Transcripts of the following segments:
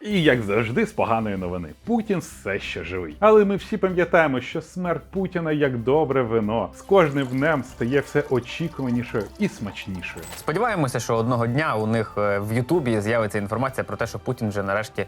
І як завжди, з поганої новини, Путін все ще живий. Але ми всі пам'ятаємо, що смерть Путіна як добре вино з кожним днем стає все очікуванішою і смачнішою. Сподіваємося, що одного дня у них е, в Ютубі з'явиться інформація про те, що Путін вже нарешті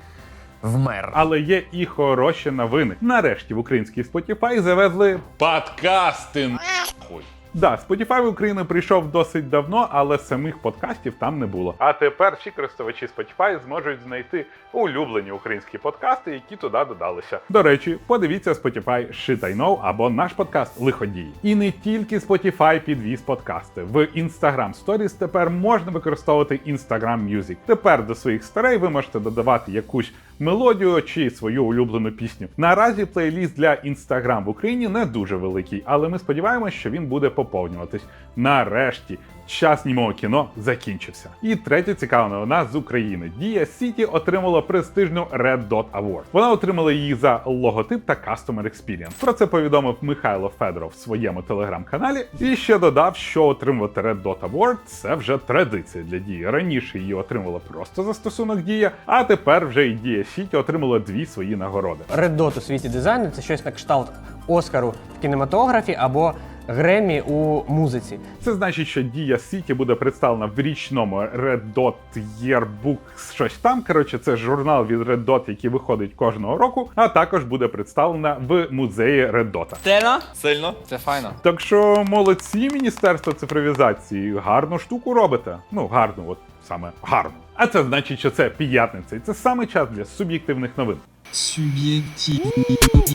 вмер. Але є і хороші новини. Нарешті в український Spotify завезли Подкасти нахуй. Да, Spotify в Україну прийшов досить давно, але самих подкастів там не було. А тепер всі користувачі Spotify зможуть знайти улюблені українські подкасти, які туди додалися. До речі, подивіться Spotify Shit I Know або наш подкаст Лиходії. І не тільки Spotify підвіз подкасти. В Instagram Stories тепер можна використовувати Instagram Music. Тепер до своїх старей ви можете додавати якусь мелодію чи свою улюблену пісню. Наразі плейліст для Instagram в Україні не дуже великий, але ми сподіваємося, що він буде поповнюватись. Нарешті час німого кіно закінчився. І третя цікава новина з України. Дія Сіті отримала престижну Red Dot Award. Вона отримала її за логотип та Customer Experience. Про це повідомив Михайло Федоров в своєму телеграм-каналі. І ще додав, що отримувати Red Dot Award – це вже традиція для дії. Раніше її отримала просто застосунок дія, а тепер вже і Дія Сіті отримала дві свої нагороди. Dot у світі дизайну це щось на кшталт Оскару в кінематографі або Гремі у музиці. Це значить, що Дія Сіті буде представлена в річному Red Dot Yearbook щось там. Коротше, це журнал від Red Dot, який виходить кожного року, а також буде представлена в музеї Red Dot. Сильно? Сильно? Це файно. Так що молодці Міністерство цифровізації, гарну штуку робите. Ну, гарну, от саме гарну. А це значить, що це п'ятниця, і це саме час для суб'єктивних новин. Суб'єктивні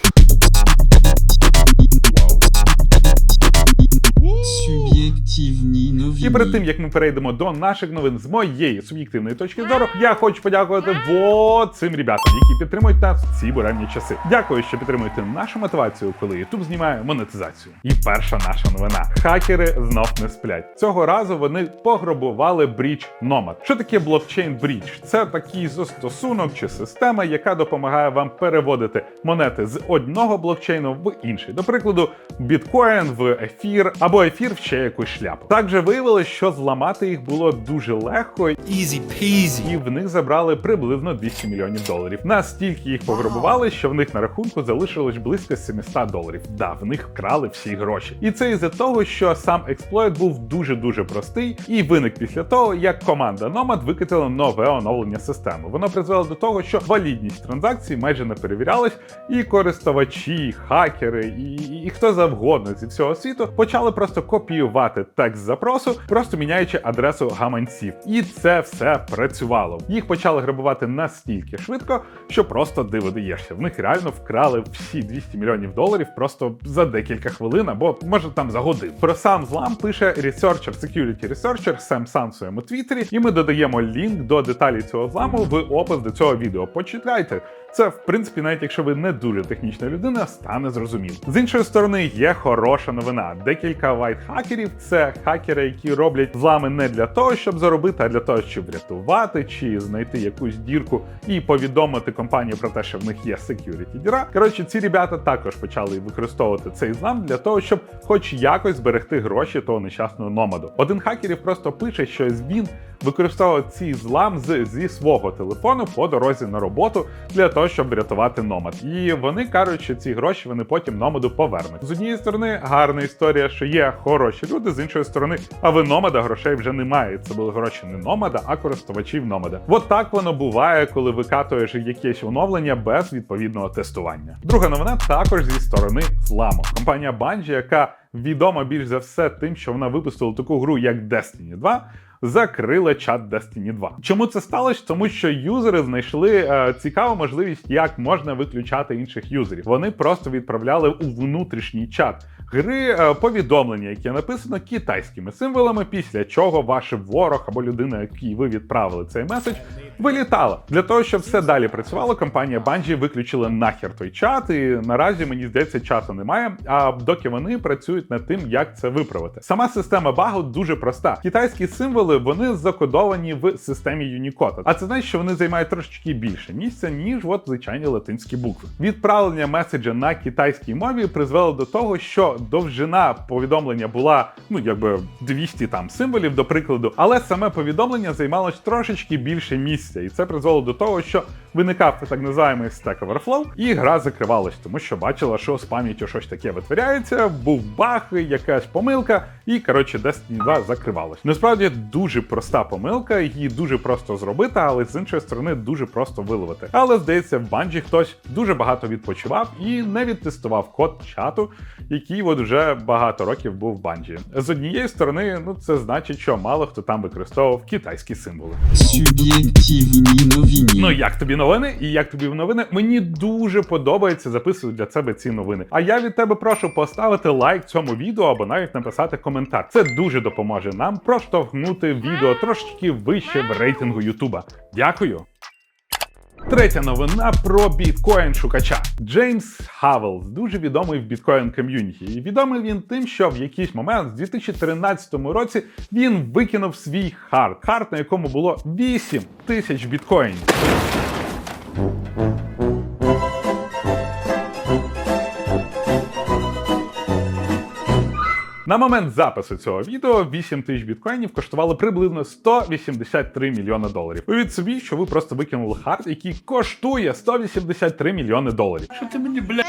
І перед тим як ми перейдемо до наших новин з моєї суб'єктивної точки зору, я хочу подякувати вот цим ребятам, які підтримують нас в ці буремні часи. Дякую, що підтримуєте нашу мотивацію, коли YouTube знімає монетизацію. І перша наша новина: хакери знов не сплять. Цього разу вони пограбували Breach Nomad. Що таке блокчейн Breach? Це такий застосунок чи система, яка допомагає вам переводити монети з одного блокчейну в інший. До прикладу, біткоін в ефір або ефір в ще якусь шляпу. Також виявилось, що зламати їх було дуже легко, Easy peasy. і в них забрали приблизно 200 мільйонів доларів. Настільки їх пограбували, що в них на рахунку залишилось близько 700 доларів. Да, в них вкрали всі гроші. І це із-за того, що сам експлойт був дуже дуже простий і виник після того, як команда Nomad викатила нове оновлення системи. Воно призвело до того, що валідність транзакцій майже не перевірялась, і користувачі, хакери і, і, і хто завгодно зі всього світу почали просто копіювати текст запросу, просто міняючи адресу гаманців. І це все працювало. Їх почали грабувати настільки швидко, що просто диво даєшся. В них реально вкрали всі 200 мільйонів доларів просто за декілька хвилин, або може там за годину. Про сам злам пише ресерчер, security researcher Сем Сан в своєму твіттері, і ми додаємо лінк до деталей цього зламу в опис до цього відео. Почитайте. Це, в принципі, навіть якщо ви не дуже технічна людина, стане зрозуміло. З іншої сторони, є хороша новина. Декілька вайт-хакерів це хакери, які роблять злами не для того, щоб заробити, а для того, щоб врятувати чи знайти якусь дірку і повідомити компанію про те, що в них є security діра. Коротше, ці ребята також почали використовувати цей злам для того, щоб хоч якось зберегти гроші того нещасного номаду. Один хакерів просто пише, що він використовував цей злам з, зі свого телефону по дорозі на роботу для того, щоб врятувати номад. І вони кажуть, що ці гроші вони потім номаду повернуть. З однієї сторони, гарна історія, що є хороші люди, з іншої сторони, а ви номада грошей вже немає. Це були гроші не номада, а користувачів номада. От так воно буває, коли викатуєш якесь оновлення без відповідного тестування. Друга новина також зі сторони Фламо. Компанія Bungie, яка відома більш за все тим, що вона випустила таку гру як Destiny 2, закрила чат Destiny 2. Чому це сталося? Тому що юзери знайшли е, цікаву можливість, як можна виключати інших юзерів. Вони просто відправляли у внутрішній чат гри е, повідомлення, яке написано китайськими символами, після чого ваш ворог або людина, якій ви відправили цей меседж, вилітала. Для того, щоб все далі працювало, компанія Bungie виключила нахер той чат, і наразі мені здається, чату немає. А доки вони працюють над тим, як це виправити. Сама система багу дуже проста. Китайські символи вони закодовані в системі Unicode. А це значить, що вони займають трошечки більше місця, ніж от звичайні латинські букви. Відправлення меседжа на китайській мові призвело до того, що довжина повідомлення була ну якби 200 там символів, до прикладу, але саме повідомлення займалось трошечки більше місця, і це призвело до того, що виникав так називаємий Stack Overflow, і гра закривалась, тому що бачила, що з пам'яттю щось таке витворяється, був баг, якась помилка, і коротше Destiny 2 закривалась. Насправді дуже проста помилка, її дуже просто зробити, але з іншої сторони дуже просто виловити. Але здається, в банджі хтось дуже багато відпочивав і не відтестував код чату, який от вже багато років був в банджі. З однієї сторони, ну це значить, що мало хто там використовував китайські символи. Суб'єктивні новини. Ну як тобі новини? І як тобі новини? Мені дуже подобається записувати для себе ці новини. А я від тебе прошу поставити лайк цьому відео або навіть написати коментар. Це дуже допоможе нам проштовхнути відео трошечки вище в рейтингу Ютуба. Дякую. Третя новина про біткоін шукача. Джеймс Хавелс, дуже відомий в біткоін ком'юніті. І відомий він тим, що в якийсь момент, в 2013 році, він викинув свій хард, хард, на якому було 8 тисяч біткоїнів. На момент запису цього відео 8 тисяч біткоїнів коштували приблизно 183 мільйони доларів. Уявіть собі, що ви просто викинули хард, який коштує 183 мільйони доларів. Що ти мені, бля,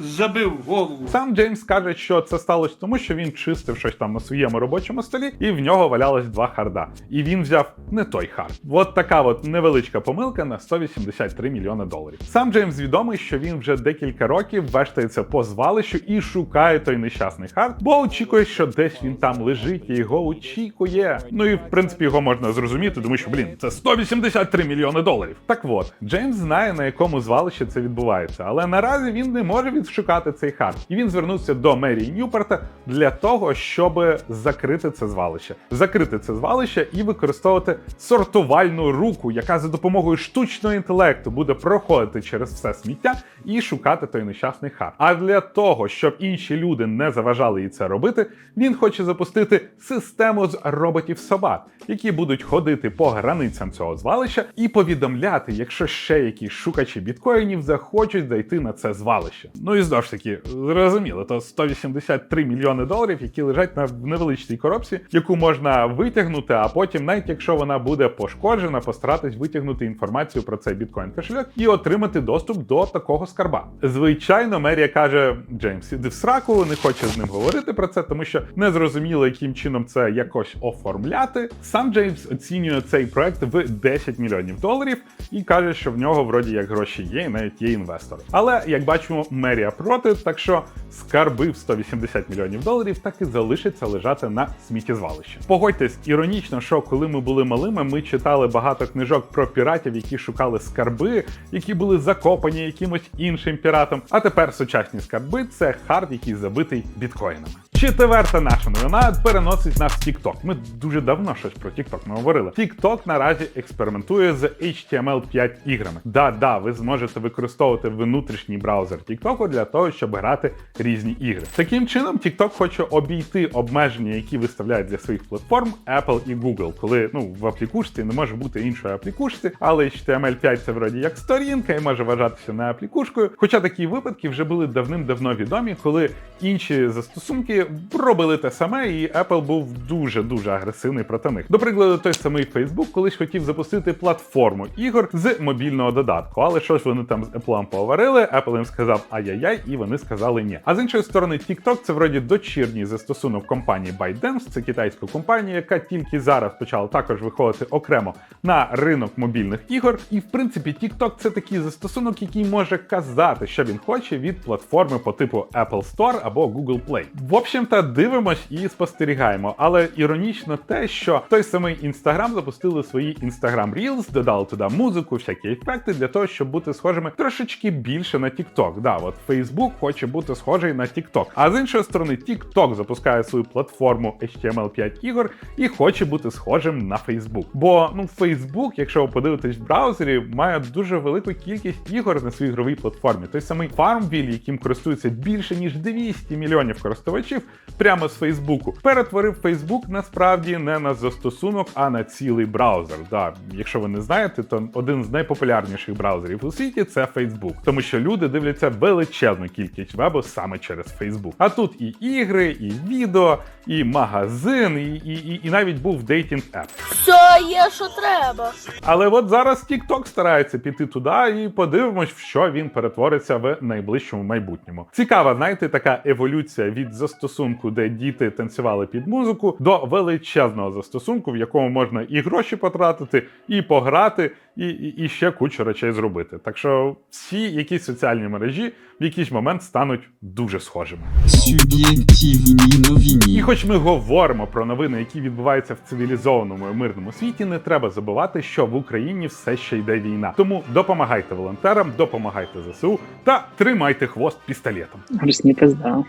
забив голову? Сам Джеймс каже, що це сталося тому, що він чистив щось там на своєму робочому столі, і в нього валялось два харда. І він взяв не той хард. От така от невеличка помилка на 183 мільйони доларів. Сам Джеймс відомий, що він вже декілька років вештається по звалищу і шукає той нещасний хард, бо очікує, що десь він там лежить і його очікує. Ну і в принципі його можна зрозуміти, тому що блін, це 183 мільйони доларів. Так от, Джеймс знає на якому звалищі це відбувається, але наразі він не може відшукати цей хард. І він звернувся до мерії Ньюпорта для того, щоб закрити це звалище, закрити це звалище і використовувати сортувальну руку, яка за допомогою штучного інтелекту буде проходити через все сміття і шукати той нещасний хард. А для того, щоб інші люди не заважали їй це робити, він хоче запустити систему з роботів собак, які будуть ходити по границям цього звалища і повідомляти, якщо ще якісь шукачі біткоїнів захочуть зайти на це звалище. Ну і знову ж таки, зрозуміло, то 183 мільйони доларів, які лежать на невеличкій коробці, яку можна витягнути, а потім, навіть якщо вона буде пошкоджена, постаратись витягнути інформацію про цей біткоін кошельок і отримати доступ до такого скарба. Звичайно, мерія каже: Джеймс, іди в сраку, не хоче з ним говорити про це, тому що не зрозуміло, яким чином це якось оформляти. Сам Джеймс оцінює цей проект в 10 мільйонів доларів і каже, що в нього вроді як гроші є, і навіть є інвестор. Але як бачимо, мерія проти, так що скарби в 180 мільйонів доларів так і залишаться лежати на сміттєзвалищі. Погодьтесь, іронічно, що коли ми були малими, ми читали багато книжок про піратів, які шукали скарби, які були закопані якимось іншим піратом. А тепер сучасні скарби це хард, який забитий біткоїнами. Четверта наша новина переносить нас в TikTok. Ми дуже давно щось про TikTok не говорили. TikTok наразі експериментує з HTML5 іграми. Да-да, ви зможете використовувати внутрішній браузер TikTok для того, щоб грати різні ігри. Таким чином, TikTok хоче обійти обмеження, які виставляють для своїх платформ Apple і Google, коли ну в аплікушці не може бути іншої аплікушці, але HTML5 це вроді як сторінка і може вважатися не аплікушкою. Хоча такі випадки вже були давним-давно відомі, коли інші застосунки робили те саме, і Apple був дуже дуже агресивний проти них. До прикладу, той самий Facebook колись хотів запустити платформу ігор з мобільного додатку, але щось вони там з Apple поговорили. Apple їм сказав ай-яй-яй, і вони сказали ні. А з іншої сторони, TikTok це вроді дочірній застосунок компанії ByteDance, це китайська компанія, яка тільки зараз почала також виходити окремо на ринок мобільних ігор. І в принципі, TikTok це такий застосунок, який може казати, що він хоче від платформи по типу Apple Store або Google Play. В общем-то, дивимось і спостерігаємо. Але іронічно те, що той самий Instagram запустили свої Instagram Reels, додали туди музику, всякі ефекти для того, щоб бути схожими трошечки більше на TikTok. Да, от Facebook хоче бути схожий на TikTok. А з іншої сторони, TikTok запускає свою платформу HTML5 ігор і хоче бути схожим на Facebook. Бо ну Facebook, якщо ви подивитесь в браузері, має дуже велику кількість ігор на своїй ігровій платформі. Той самий Farmville, яким користується більше ніж 200 мільйонів користувачів, прямо з Фейсбуку. Перетворив Фейсбук насправді не на застосунок, а на цілий браузер. Да, якщо ви не знаєте, то один з найпопулярніших браузерів у світі це Facebook, тому що люди дивляться величезну кількість вебу саме через Facebook. А тут і ігри, і відео, і магазин, і, і, і, і навіть був дейтінг еп. Все є, що треба. Але от зараз TikTok старається піти туди і подивимось, в що він перетвориться в найближчому майбутньому. Цікава, знаєте, така еволюція від застосунку, де діти танцювали під музику, до величезного застосунку, в якому можна і гроші потратити, і пограти, і, і, і ще кучу речей зробити. Так що всі якісь соціальні мережі в якийсь момент стануть дуже схожими. Суб'єктивні І хоч ми говоримо про новини, які відбуваються в цивілізованому і мирному світі, не треба забувати, що в Україні все ще йде війна. Тому допомагайте волонтерам, допомагайте ЗСУ та тримайте хвост пістолетом. Русні пизда.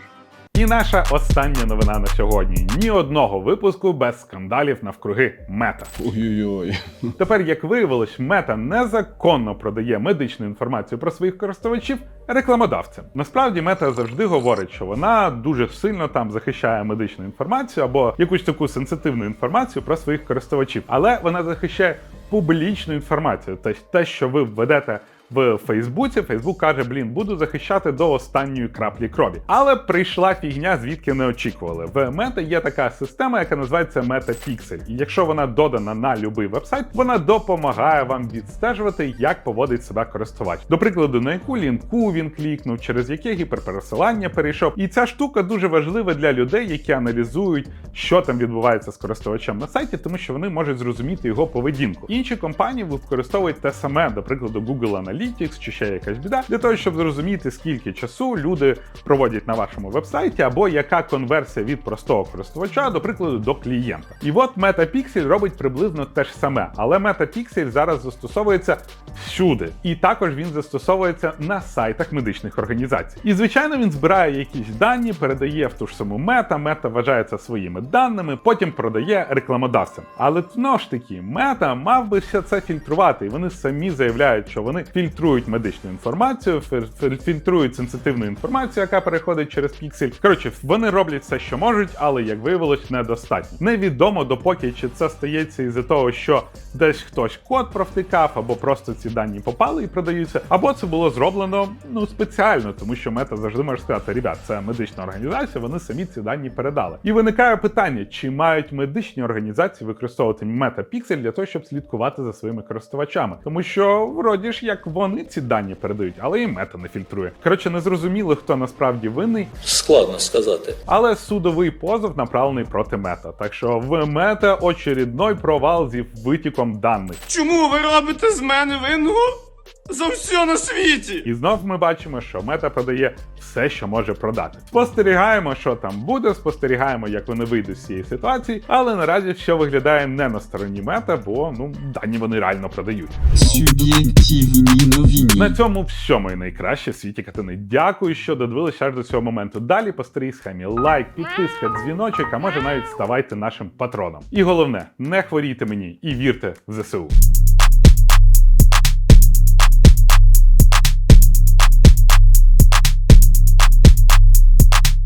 І наша остання новина на сьогодні: ні одного випуску без скандалів навкруги мета. Ой-ой-ой. Тепер, як виявилось, мета незаконно продає медичну інформацію про своїх користувачів рекламодавцям. Насправді, мета завжди говорить, що вона дуже сильно там захищає медичну інформацію або якусь таку сенситивну інформацію про своїх користувачів, але вона захищає публічну інформацію, тобто те, що ви введете. В Фейсбуці Фейсбук каже: блін, буду захищати до останньої краплі крові. Але прийшла фігня, звідки не очікували. В Мета є така система, яка називається MetaPixel. І якщо вона додана на будь-який вебсайт, вона допомагає вам відстежувати, як поводить себе користувач. До прикладу, на яку лінку він клікнув, через яке гіперпересилання перейшов. І ця штука дуже важлива для людей, які аналізують, що там відбувається з користувачем на сайті, тому що вони можуть зрозуміти його поведінку. Інші компанії використовують те саме, до прикладу, Google Analytics чи ще якась біда, для того, щоб зрозуміти, скільки часу люди проводять на вашому вебсайті, або яка конверсія від простого користувача, до прикладу, до клієнта. І от MetaPixel робить приблизно те ж саме, але MetaPixel зараз застосовується всюди, і також він застосовується на сайтах медичних організацій. І звичайно, він збирає якісь дані, передає в ту ж саму мета. Мета вважає це своїми даними, потім продає рекламодавцям. Але знову ж таки, мета мав би все це фільтрувати, і вони самі заявляють, що вони фільтрують медичну інформацію, фі- фі- фільтрують сенситивну інформацію, яка переходить через піксель. Коротше, вони роблять все, що можуть, але як виявилось, недостатньо. Невідомо допоки чи це стається із-за того, що десь хтось код провтикав, або просто ці дані попали і продаються, або це було зроблено ну спеціально, тому що мета завжди може сказати: ребят, це медична організація, вони самі ці дані передали. І виникає питання, чи мають медичні організації використовувати метапіксель для того, щоб слідкувати за своїми користувачами, тому що вроді ж як вони ці дані передають, але і мета не фільтрує. Коротше, не зрозуміло, хто насправді винний, Складно сказати. але судовий позов направлений проти мета. Так що в мета очередной провал зі витіком даних. Чому ви робите з мене винного за все на світі? І знов ми бачимо, що мета продає все, що може продати. Спостерігаємо, що там буде, спостерігаємо, як вони вийдуть з цієї ситуації, але наразі все виглядає не на стороні мета, бо ну дані вони реально продають. Суб'єктивні новини. На цьому все моє найкраще в світі катини. Дякую, що додивилися аж до цього моменту. Далі по старій схемі лайк, підписка, дзвіночок, а може навіть ставайте нашим патроном. І головне, не хворійте мені і вірте в ЗСУ.